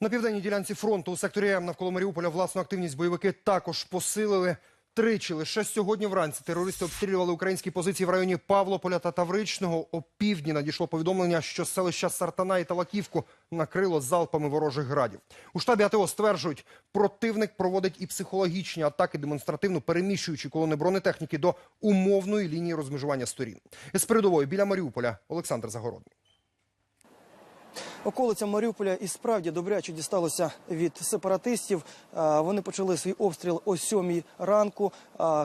На південній ділянці фронту у секторі М навколо Маріуполя власну активність бойовики також посилили. Тричі лише сьогодні вранці терористи обстрілювали українські позиції в районі Павлополя та Тавричного. О півдні надійшло повідомлення, що селища Сартана і Талаківку накрило залпами ворожих градів. У штабі АТО стверджують, противник проводить і психологічні атаки, демонстративно переміщуючи колони бронетехніки до умовної лінії розмежування сторін. З передової біля Маріуполя Олександр Загородний. Околиця Маріуполя і справді добряче дісталося від сепаратистів. Вони почали свій обстріл о сьомій ранку.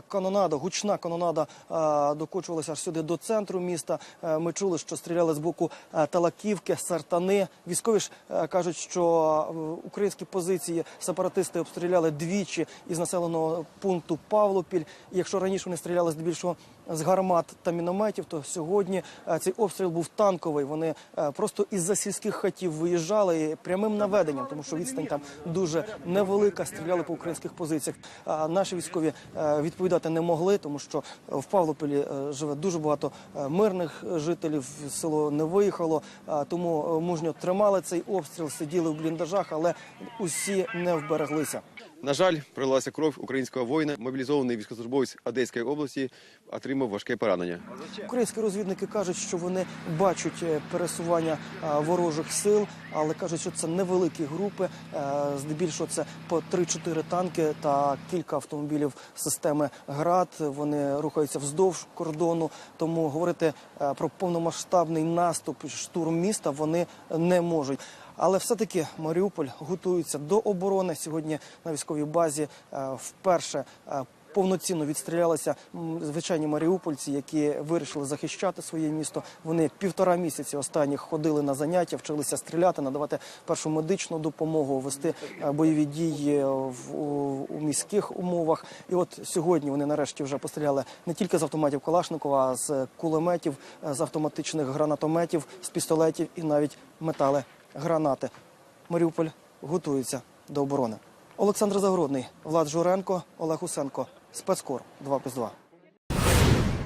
Канонада, гучна канонада докочувалася аж сюди до центру міста. Ми чули, що стріляли з боку Талаківки, Сартани. Військові ж кажуть, що українські позиції сепаратисти обстріляли двічі із населеного пункту Павлопіль. Якщо раніше вони стріляли здебільшого з гармат та мінометів, то сьогодні цей обстріл був танковий. Вони просто із-за сільських хатів виїжджали прямим наведенням, тому що відстань там дуже невелика. Стріляли по українських позиціях. А наші військові е, відповідати не могли, тому що в Павлополі е, живе дуже багато е, мирних жителів. Село не виїхало, тому мужньо тримали цей обстріл, сиділи в бліндажах, але усі не вбереглися. На жаль, пролилася кров українського воїна. Мобілізований військовослужбовець Одеської області отримав важке поранення. Українські розвідники кажуть, що вони бачать пересування ворожих сил, але кажуть, що це невеликі групи. е, Здебільшого це по 3-4 танки та кілька автомобілів системи ГРАД. Вони рухаються вздовж кордону. Тому говорити е, про повномасштабний наступ, штурм міста вони не можуть. Але все-таки Маріуполь готується до оборони. Сьогодні на військовій базі е, вперше повноцінно відстрілялися звичайні маріупольці, які вирішили захищати своє місто. Вони півтора місяці останніх ходили на заняття, вчилися стріляти, надавати першу медичну допомогу, вести е, бойові дії в у, у міських умовах. І от сьогодні вони нарешті вже постріляли не тільки з автоматів Калашникова, а з кулеметів, е, з автоматичних гранатометів, з пістолетів і навіть метали гранати. Маріуполь готується до оборони. Олександр Загородний, Влад Журенко, Олег Усенко. Спецкор 2+,2.